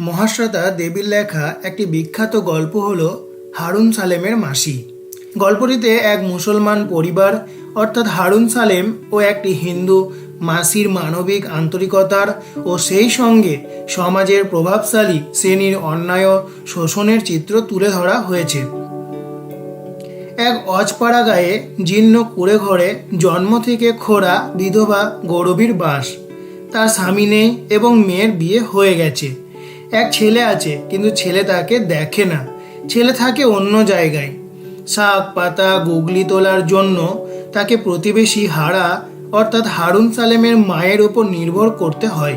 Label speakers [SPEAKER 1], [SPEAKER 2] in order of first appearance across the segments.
[SPEAKER 1] মহাশ্রতা দেবীর লেখা একটি বিখ্যাত গল্প হল হারুন সালেমের মাসি। গল্পটিতে এক মুসলমান পরিবার, অর্থাৎ হারুন সালেম ও একটি হিন্দু, মাসির মানবিক আন্তরিকতার ও সেই সঙ্গে সমাজের প্রভাবশালী শ্রেণির অন্যায় শোষণের চিত্র তুলে ধরা হয়েছে। এক অজপাড়া গায়ে জীর্ণ কুড়ে ঘরে জন্ম থেকে খোড়া বিধবা গৌরবীর বাস। তার স্বামী নেই এবং মেয়ের বিয়ে হয়ে গেছে। এক ছেলে আছে, কিন্তু ছেলে তাকে দেখে না। ছেলে থাকে অন্য জায়গায়। শাক, পাতা, গুগলি তোলার জন্য তাকে প্রতিবেশী হারা, অর্থাৎ হারুন সালেমের মায়ের উপর নির্ভর করতে হয়।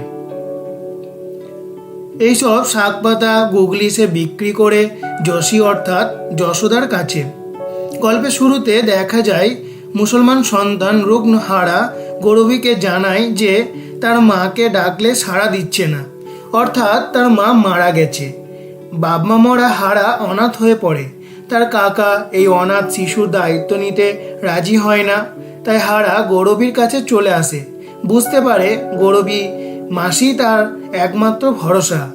[SPEAKER 1] এইসব শাক, পাতা, গুগলি সে বিক্রি করে যশী, অর্থাৎ যশোদার কাছে। গল্পের শুরুতে দেখা যায়, মুসলমান সন্তান রুগ্ন হারা গৌরবীকে জানায় যে তার মাকে ডাকলে সাড়া দিচ্ছে না। অর্থাৎ তার মা মারা গেছে। বাবমা মরা হারা অনাথ হয়ে পড়ে। তার কাকা এই অনাথ শিশুর দায়িত্ব নিতে রাজি হয় না। তাই হারা গৌরবীর কাছে চলে আসে। বুঝতে পারে গৌরবী মাসি তার একমাত্র ভরসা।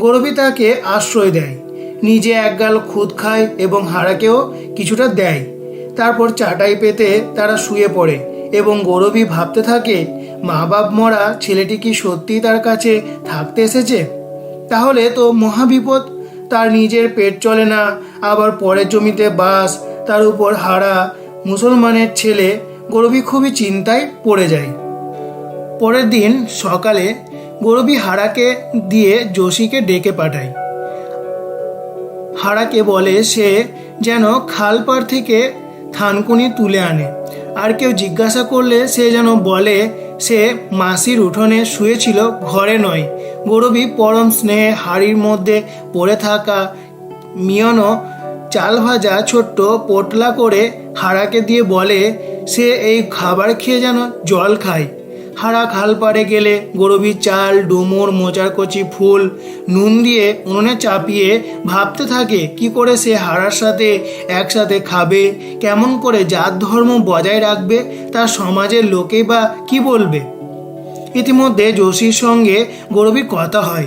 [SPEAKER 1] গৌরবী তাকে আশ্রয় দেয়। নিজে একগাল খুদ খায় এবং হারাকেও কিছুটা দেয়। তারপর চাটাই পেতে তারা শুয়ে পড়ে এবং গৌরবী ভাবতে থাকে মা বাপ মরা ছেলেটি কি সত্যি তার কাছে থাকতে এসেছে? তাহলে তো মহাবিপদ তার নিজের পেট চলে না, আবার পরের জমিতে বাস, তার উপর হারা। মুসলমানের ছেলে গৌরবী খুবই চিন্তায় পড়ে যায়। পরের দিন সকালে গৌরবী হারাকে দিয়ে যোশীকে ডেকে পাঠায়। হারাকে বলে, সে যেন খালপাড় থেকে থানকুনি তুলে আনে। আর কেউ জিজ্ঞাসা করলে সে যেন বলে সে মাসির উঠোনে শুয়েছিল ঘরে নয়। গৌরবী পরম স্নেহে হাড়ির মধ্যে পড়ে থাকা মিয়নো চাল ভাজা ছোট্ট পোটলা করে হাড়াকে দিয়ে বলে, সে এই খাবার খেয়ে যেন জল খায়। হারা খাল পাড়ে গেলে গরবি চাল, ডুমুর, মোচার কচি, ফুল, নুন দিয়ে উনুনে চাপিয়ে ভাবতে থাকে, কি করে সে হারার সাথে একসাথে খাবে? কেমন করে জাত ধর্ম বজায় রাখবে? তার সমাজের লোকে বা কি বলবে? ইতিমধ্যে যোশীর সঙ্গে গৌরবীর কথা হয়।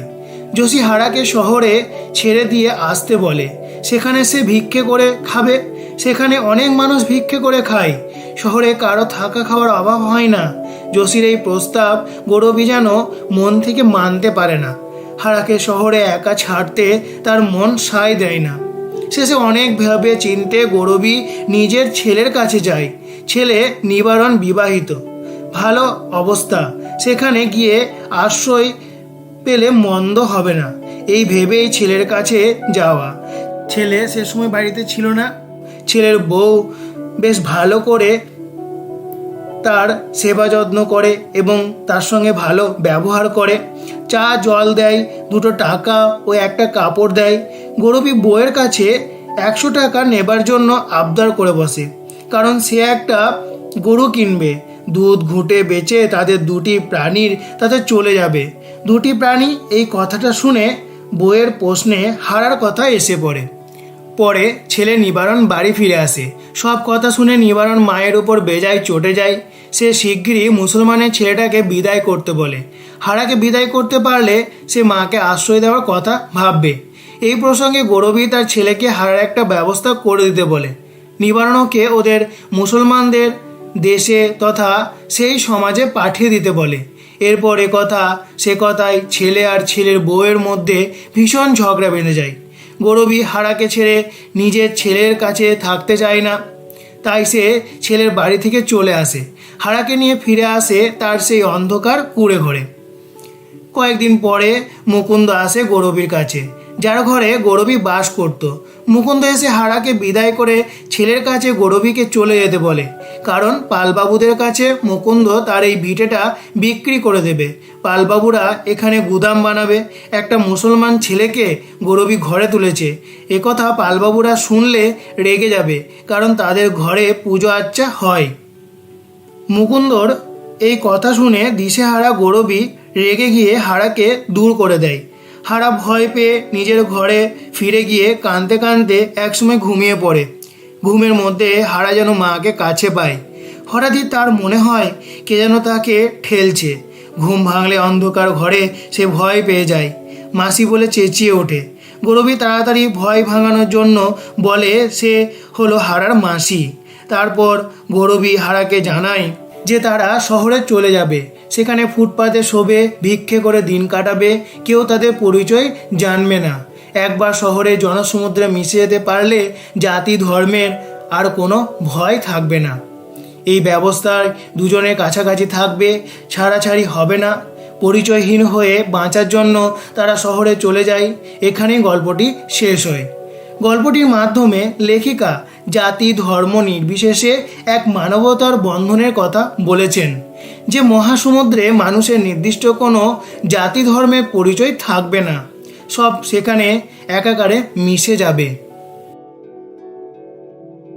[SPEAKER 1] যোশী হারাকে শহরে ছেড়ে দিয়ে আসতে বলে। সেখানে সে ভিক্ষে করে খাবে। সেখানে অনেক মানুষ ভিক্ষে করে খায়। শহরে কারও থাকা খাওয়ার অভাব হয় না। যোশীর এই প্রস্তাব গৌরবী যেন মন থেকে মানতে পারে না। হারাকে শহরে একা ছাড়তে তার মন সায় দেয় না। শেষে অনেক ভেবে চিনতে গৌরবী নিজের ছেলের কাছে যায়। ছেলে নিবারণ বিবাহিত। ভালো অবস্থা। সেখানে গিয়ে আশ্রয় পেলে মন্দ হবে না। এই ভেবেই ছেলের কাছে যাওয়া। ছেলে সে সময় বাড়িতে ছিল না। ছেলের বউ বেশ ভালো করে তার সেবা যত্ন করে এবং তার সঙ্গে ভালো ব্যবহার করে। চা জল দেয়, দুটো টাকা ও একটা কাপড় দেয়। গৌরবী বইয়ের কাছে একশো টাকা নেবার জন্য আবদার করে বসে, কারণ সে একটা গরু কিনবে। দুধ ঘুঁটে বেচে তাদের দুটি প্রাণীর তাতে চলে যাবে। দুটি প্রাণী এই কথাটা শুনে বইয়ের প্রশ্নে হারার কথা এসে পড়ে। পরে ছেলে নিবারণ বাড়ি ফিরে আসে। সব কথা শুনে নিবারণ মায়ের উপর বেজায় চটে যায়। সে শিগগিরই মুসলমানের ছেলেটাকে বিদায় করতে বলে। হারাকে বিদায় করতে পারলে সে মাকে আশ্রয় দেওয়ার কথা ভাববে। এই প্রসঙ্গে গৌরবী তার ছেলেকে হারার একটা ব্যবস্থা করে দিতে বলে। নিবারণকে ওদের মুসলমানদের দেশে তথা সেই সমাজে পাঠিয়ে দিতে বলে। এরপর এ কথা, সে কথায় ছেলে আর ছেলের বউয়ের মধ্যে ভীষণ ঝগড়া বেঁধে যায়। গৌরবী হারাকে ছেড়ে নিজের ছেলের কাছে থাকতে চায় না। তাই সে ছেলের বাড়ি থেকে চলে আসে। হারাকে নিয়ে ফিরে আসে তার সেই অন্ধকার কুড়ে ঘরে। কয়েকদিন পরে মুকুন্দ আসে গৌরবীর কাছে, যার ঘরে গৌরবী বাস করত। মুকুন্দ এসে হারাকে বিদায় করে ছেলের কাছে গৌরবীকে চলে যেতে বলে। কারণ পালবাবুদের কাছে মুকুন্দ তার এই ভিটেটা বিক্রি করে দেবে। পালবাবুরা এখানে গুদাম বানাবে। একটা মুসলমান ছেলেকে গৌরবী ঘরে তুলেছে। একথা পালবাবুরা শুনলে রেগে যাবে, কারণ তাদের ঘরে পুজো আচ্চা হয়। মুকুন্দর এই কথা শুনে দিশেহারা গৌরবী রেগে গিয়ে হারাকে দূর করে দেয়। হারা ভয় পেয়ে নিজের ঘরে ফিরে গিয়ে কাঁদতে কাঁদতে একসময় ঘুমিয়ে পড়ে। ঘুমের মধ্যে হারা যেন মাকে কাছে পায়। হঠাৎই তার মনে হয় কে যেন তাকে ঠেলছে। ঘুম ভাঙলে অন্ধকার ঘরে সে ভয় পেয়ে যায়। মাসি বলে চেঁচিয়ে ওঠে। গৌরবী তাড়াতাড়ি ভয় ভাঙানোর জন্য বলে সে হলো হারার মাসি। তারপর গৌরবী হারাকে জানায় যে তারা শহরে চলে যাবে। সেখানে ফুটপাতে শোবে, ভিক্ষে করে দিন কাটাবে, কেউ তাদের পরিচয় জানবে না। একবার শহরে জনসমুদ্রে মিশে যেতে পারলে জাতি ধর্মের আর কোনো ভয় থাকবে না। এই ব্যবস্থায় দুজনে কাছাকাছি থাকবে, ছাড়াছাড়ি হবে না। পরিচয়হীন হয়ে বাঁচার জন্য তারা শহরে চলে যায়। এখানেই গল্পটি শেষ হয়। গল্পটির মাধ্যমে লেখিকা জাতি ধর্ম নির্বিশেষে এক মানবতার বন্ধনের কথা বলেছেন, যে মহাসমুদ্রে মানুষের নির্দিষ্ট কোনো জাতি ধর্মের পরিচয় থাকবে না। সব সেখানে একাকারে মিশে যাবে।